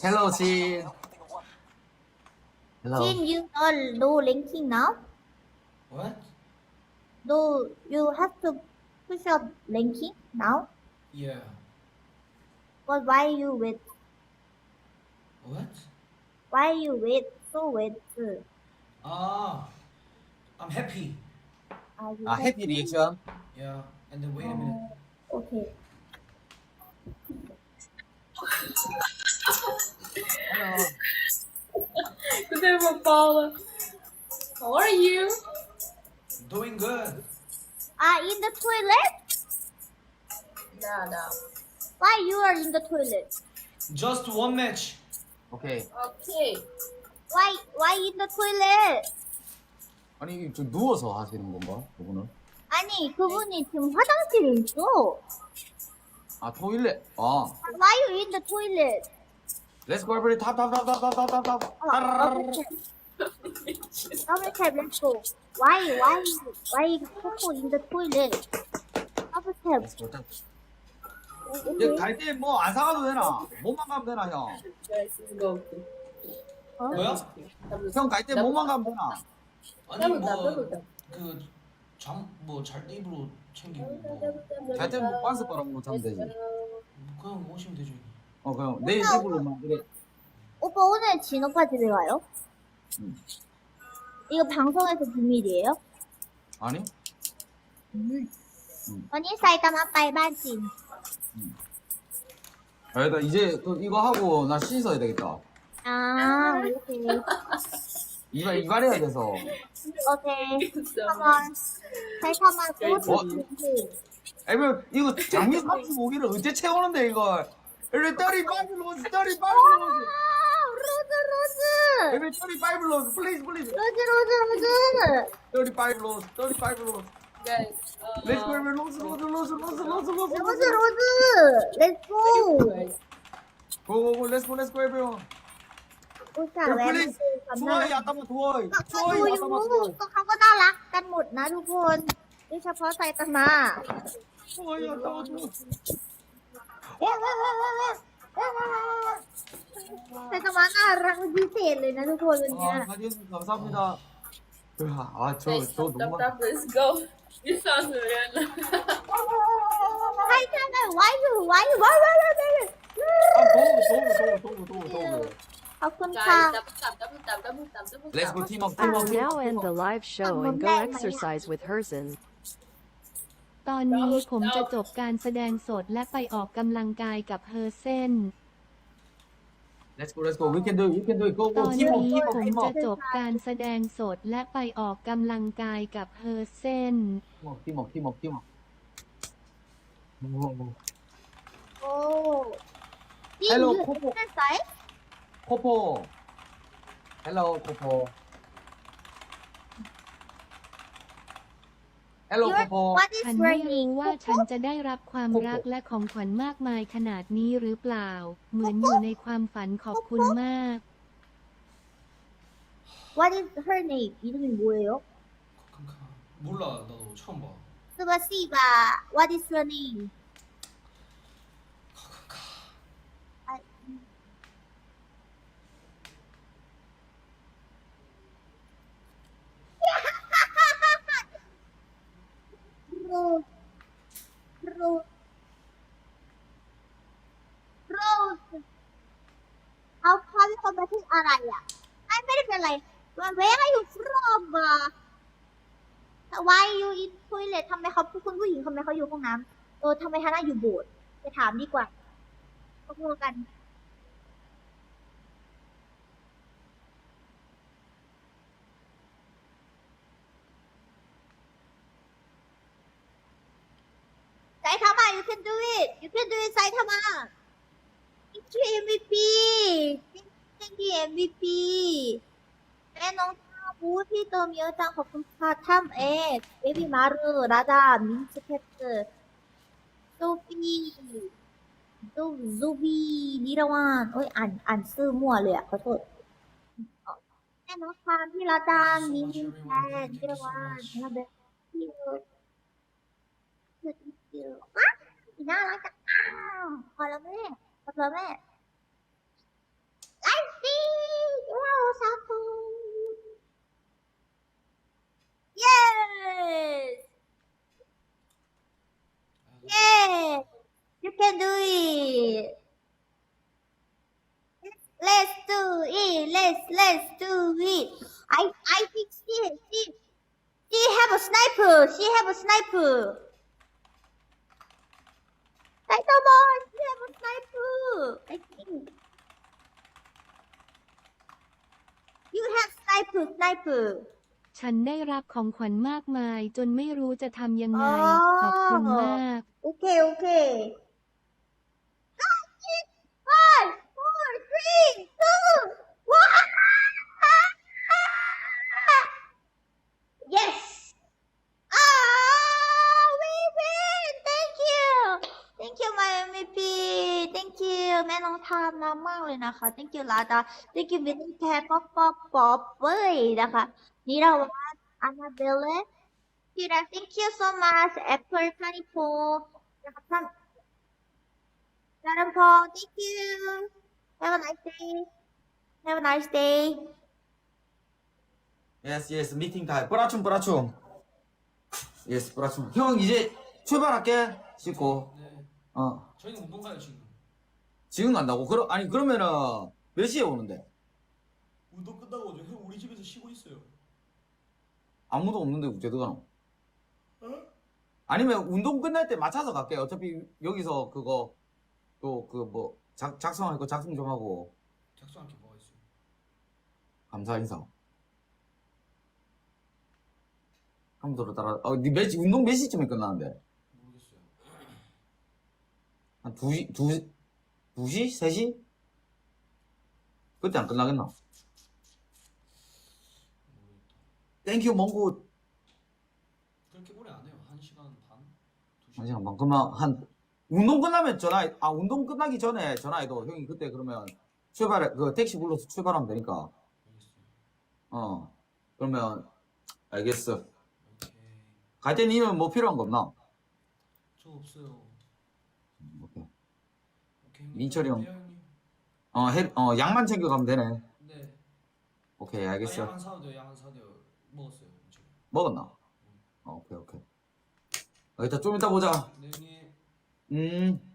Hello, Jin. Hello. Jin, you are do linking now? What? Do you have to push up linking now? Yeah. But why you wait? What? Why you wait? So wait. Uh, ah, I'm happy. Are you Uh, happy reaction. Yeah. And then wait a minute. Oh, okay. Good Paula. How are you? Doing good. Are in the toilet? No, no. Why you are in the toilet? Just one match. 오케이. Okay. Why why in the toilet? 아니, 좀 누워서 하시는 건가? 그분은? 아니 그분이 지금 화장실에 있어. 아, 토일렛. 아. Why you in the toilet? Let's go everybody. 탑, 탑, 탑, 탑, 탑, 탑, 탑, 탑. 어, 따라라라라. Double tap, let's go. Why why why Coco in the toilet? Double tap. Let's go, 탑. 얘 갈때 뭐안 사가도 되나? 몸만 가면 되나, 형? Go. 뭐야? 형 갈 때 몸만 가면 되나? 아니 Double tap, double 뭐 tap. 그잠뭐잘때 입으로 챙기고 뭐. 잘 때는 뭐 반스 빨아먹으면 자면 되지. 그냥 오시면 되죠. 어 그럼 내일 오빠, 이불로만 그래. 오빠 오늘 진오빠 집에 와요? 응. 이거 방송에서 비밀이에요? 아니? 응. 언니 사이다마 빨바지. 응. 아, 일단 이제 또 이거 하고 나 씻어야 되겠다. 아, 이렇게. 이발 이발해야 돼서 어제 한번 발사하고 어? 아니 뭐 이거 장미 35개를 언제 채우는데 이걸 이리 딸이 파이블 로즈 딸이 파이블 로즈 로즈 로즈 이리 딸이 파이블 로즈 플리즈 플리즈 로즈 로즈 로즈 딸이 파이블 로즈 딸이 파이블 로즈 guys. Uh, Let's go, everyone. Loser, loser, loser, loser, loser, loser, loser, loser. Let's go. Go, go, go. Let's go, let's go, everyone. อุตส่าห์แวะมาดูกันนะ 좋아요, 아따마 좋아요. ก็ดู 좋아요, อยู่ 아따마 좋아요. ก็เขาก็น่ารักกันหมดนะทุกคนโดยเฉพาะไซตามะ 좋아요, 아따마 좋아요. 와, 와, 와, 와, 와. 와, 와, 와, 와. ไซตามะน่ารักเป็นพิเศษเลยนะทุกคนวันเนี้ย 아, 사진 감사합니다. 아, 저, guys, 저 tap, 너무. tap, let's go. You sound real. ใช่ใช่ใช่ไว้อยู่ไว้อยู่ไว้ไว้ไว้ไว้ 아, 더워, 더워, 더워, 더워, 더워, 더워. ขอบคุณค่ะ Guys, double tap, double tap, double tap, double Let's tap. go, team up, I team up, will team now up, team end the up. live show and go exercise with Herzen ตอนนี้ผมจะจบการแสดงสดและไปออกกำลังกายกับเฮอร์เซน Let's go, let's go. We can do it, we can do it. Go, ต go, อน team up, นี้ team ผ up, ม team จะ up. จบการแสดงสดและไปออกกำลังกายกับเฮอร์เซน Team up, team up, team up, team up. 오, โอ้ยิ่ง Hello ยืด Coco เส้นใส 코포. Hello, 코포. Hello, 코포. What is ฉันไม่ raining รู้ว่าฉันจะได้รับความรักและของขวัญมากมายขนาดนี้หรือเปล่า เหมือนอยู่ในความฝันขอบคุณมาก What is her name 이름이 뭐예요? 카카카. 몰라 나도 처음 봐. 스바시바 What is her name? อะไรอะไม่ไม่ได้เป็นอะไร Where are you from อะ Why you in toilet ทำไมเขาคุณผู้หญิงทำไมเขาอยู่ห้องน้ำเออทำไมฮาน่าอยู่โบสถ์ไปถามดีกว่าเขาพูดกัน Saitama, you can do it. You can do it, Saitama. Thank you, MVP. พี่เอ็มพีแม่น้องทาวูที่เติมเยอะจังขอบคุณค่ะท่ามเอกเบบีมารูราดามินสเปเตอร์ซูบีซูซูบีนิรวานโอ้ยอ่านอ่านซื่อมั่วเลยอะขอโทษแม่น้องทามที่ราดามินแฟนนิรวานนะเบล้วเบบี้น่ารักจังอ้าวพอแล้วแม่พอแล้วแม่ it let's do it let's let's do it I I think she she she have a sniper she have a sniper Title boy, she have a sniper. I think. You have sniper, sniper. ฉันได้รับของขวัญมากมาย จนไม่รู้จะทำยังไงอ๋อขอบคุณมาก Okay, okay. Five, you แม่น้องทามน้ำมากเลยนะคะ Thank you ลาดา Thank you วินนี่แคร์ป๊อปป๊อปป๊อปเว้ยนะคะ นี่เราว่าอันนาเบลเลพี่รัก Thank you so much Apple พันิโพนะคะท่านจารันพอ Thank you Have a nice day Have a nice day 예스 예스 미팅 타임 뿌라춤 뿌라춤 예스 뿌라춤 형 이제 출발할게 씻고 네. 어 저희는 운동 가요 지금. 지금 간다고? 그러, 아니 그러면은 몇 시에 오는데? 운동 끝나고 저형 우리 집에서 쉬고 있어요. 아무도 없는데 어째 들어가노? 어? 아니면 운동 끝날 때 맞춰서 갈게 어차피 여기서 그거 또 그 뭐 작성할 거 작성 좀 하고 작성할 게 뭐가 있어요? 감사 인사 한번 더 따라 어니몇 시, 운동 몇 시쯤에 끝나는데? 모르겠어요. 한 2시, 2시, 2시? 3시? 그때 안 끝나겠나? 땡큐 멍구 그렇게 오래 안 해요. 한 시간 반, 두한 시간. 반 그러면 한 운동 끝나면 전화 아 운동 끝나기 전에 전화해도 형이 그때 그러면 출발해 그 택시 불러서 출발하면 되니까 알겠어요. 어 그러면 알겠어 오케이. 갈때 니는 뭐 필요한 거 없나? 저 없어요. 민철이 형. 네, 형님. 어, 해, 어 양만 챙겨가면 되네 네. 오케이 아, 알겠어 양안 사도 돼요. 양안 사도. 먹었어요. 민철이. 먹었나? 어, 오케이 오케이 어, 이따 좀 이따 보자 네 형님. 음